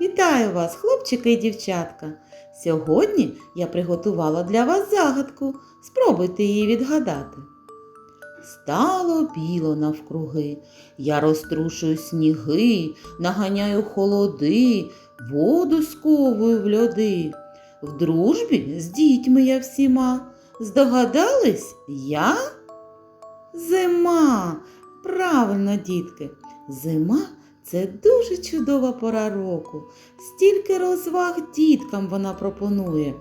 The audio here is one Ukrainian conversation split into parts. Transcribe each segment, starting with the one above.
Вітаю вас, хлопчики і дівчатка! Сьогодні я приготувала для вас загадку. Спробуйте її відгадати. Стало біло навкруги, я розтрушую сніги, наганяю холоди, воду сковую в льоди. В дружбі з дітьми я всіма. Здогадались я? Зима. Правильно, дітки. Зима це дуже чудова пора року. Стільки розваг діткам вона пропонує.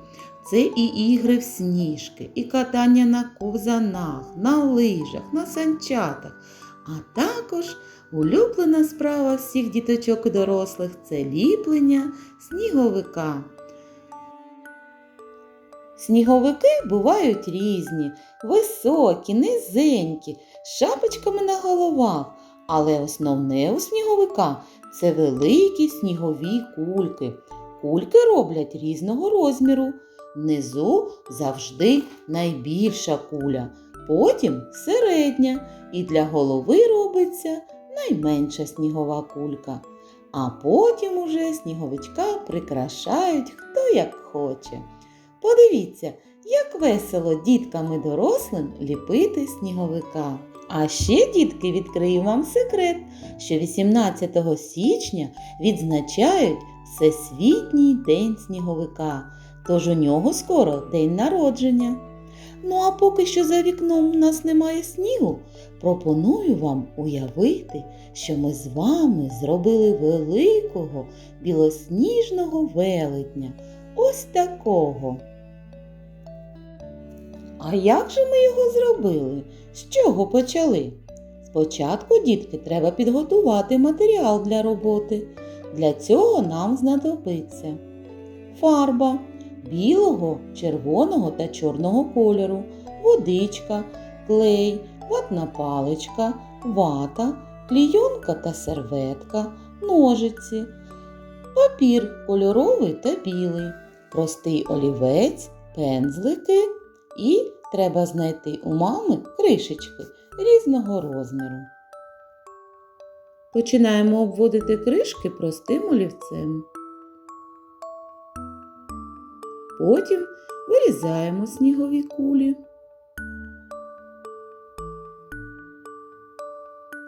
Це і ігри в сніжки, і катання на ковзанах, на лижах, на санчатах, а також улюблена справа всіх діточок і дорослих це ліплення сніговика. Сніговики бувають різні, високі, низенькі, з шапочками на головах, але основне у сніговика це великі снігові кульки. Кульки роблять різного розміру. Внизу завжди найбільша куля, потім середня, і для голови робиться найменша снігова кулька. А потім уже сніговичка прикрашають хто як хоче. Подивіться, як весело діткам і дорослим ліпити сніговика. А ще, дітки, відкрию вам секрет, що 18 січня відзначають Всесвітній день сніговика, тож у нього скоро день народження. Ну а поки що за вікном у нас немає снігу, пропоную вам уявити, що ми з вами зробили великого білосніжного велетня. Ось такого. А як же ми його зробили? З чого почали? Спочатку, дітки, треба підготувати матеріал для роботи. Для цього нам знадобиться фарба білого, червоного та чорного кольору, водичка, клей, ватна паличка, вата, клійонка та серветка, ножиці, папір кольоровий та білий, простий олівець, пензлики і треба знайти у мами кришечки різного розміру. Починаємо обводити кришки простим олівцем. Потім вирізаємо снігові кулі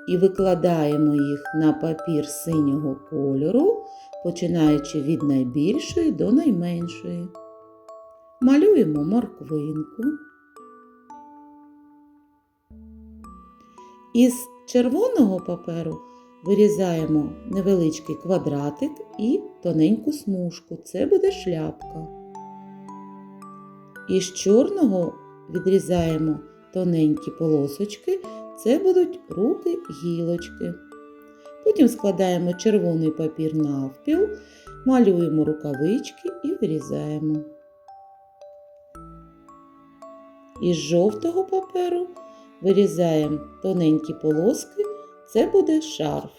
і викладаємо їх на папір синього кольору, починаючи від найбільшої до найменшої. Малюємо морквинку. Із червоного паперу вирізаємо невеличкий квадратик і тоненьку смужку. Це буде шляпка. Із чорного відрізаємо тоненькі полосочки, це будуть руки гілочки. Потім складаємо червоний папір навпіл, малюємо рукавички і вирізаємо. Із жовтого паперу вирізаємо тоненькі полоски, це буде шарф.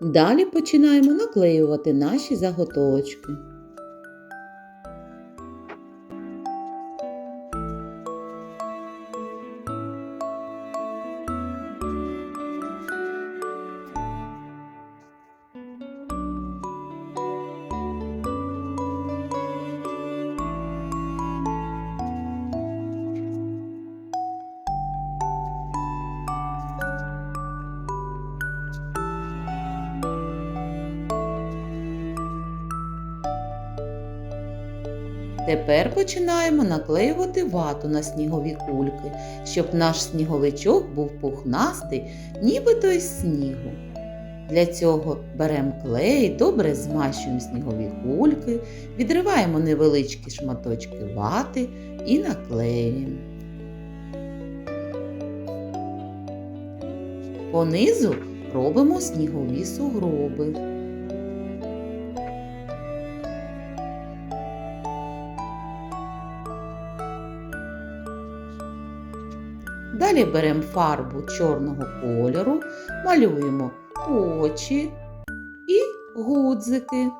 Далі починаємо наклеювати наші заготовочки. Тепер починаємо наклеювати вату на снігові кульки, щоб наш сніговичок був пухнастий, нібито із снігу. Для цього беремо клей, добре змащуємо снігові кульки, відриваємо невеличкі шматочки вати і наклеюємо. Понизу робимо снігові сугроби. Далі беремо фарбу чорного кольору, малюємо очі і гудзики.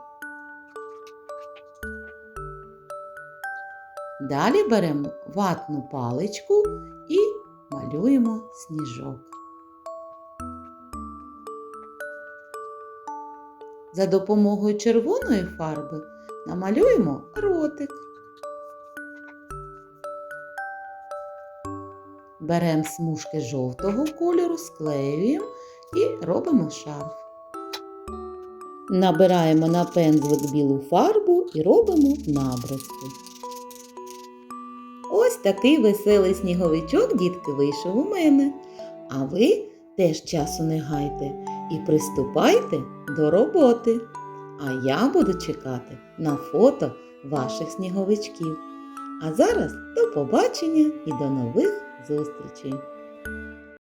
Далі беремо ватну паличку і малюємо сніжок. За допомогою червоної фарби намалюємо ротик. Беремо смужки жовтого кольору, склеюємо і робимо шарф. Набираємо на пензлик білу фарбу і робимо набризки. Ось такий веселий сніговичок, дітки, вийшов у мене. А ви теж часу не гайте і приступайте до роботи. А я буду чекати на фото ваших сніговичків. А зараз до побачення і до нових зустрічей!